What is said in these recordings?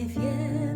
nie wiem.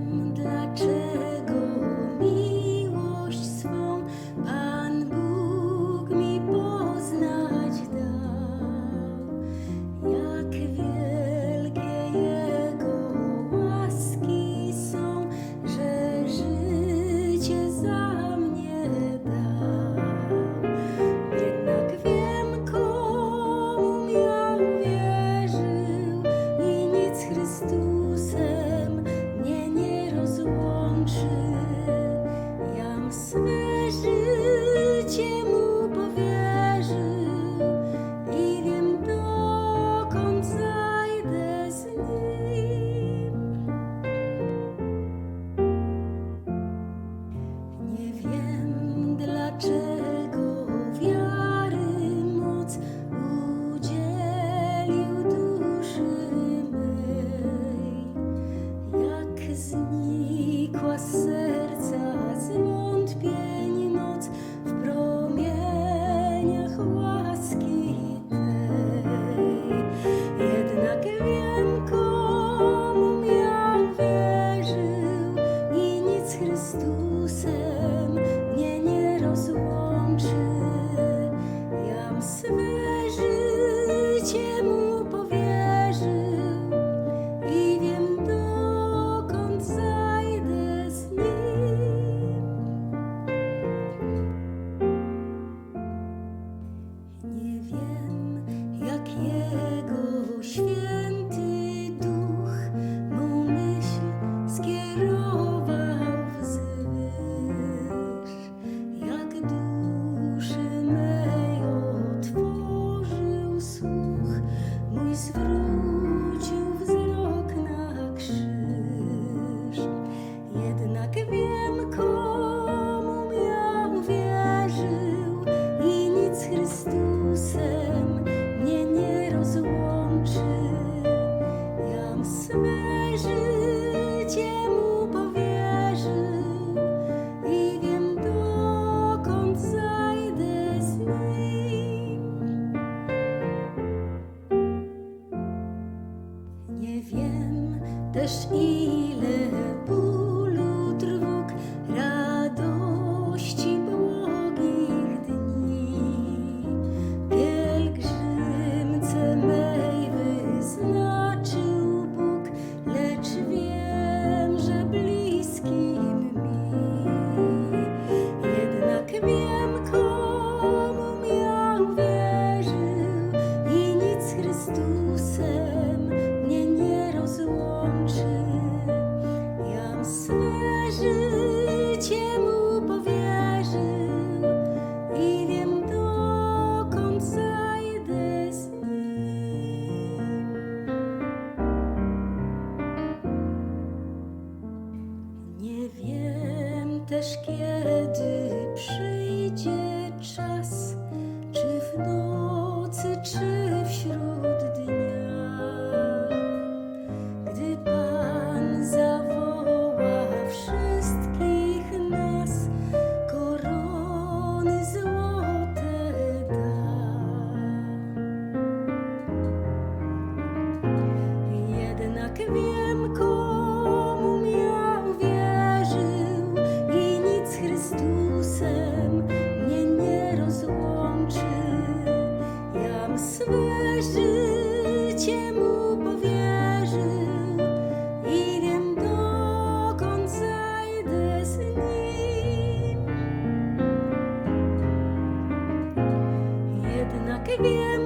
Yeah. Nie wiem też ile Nie wiem też kiedy przyjdzie czas, czy w nocy, czy bien.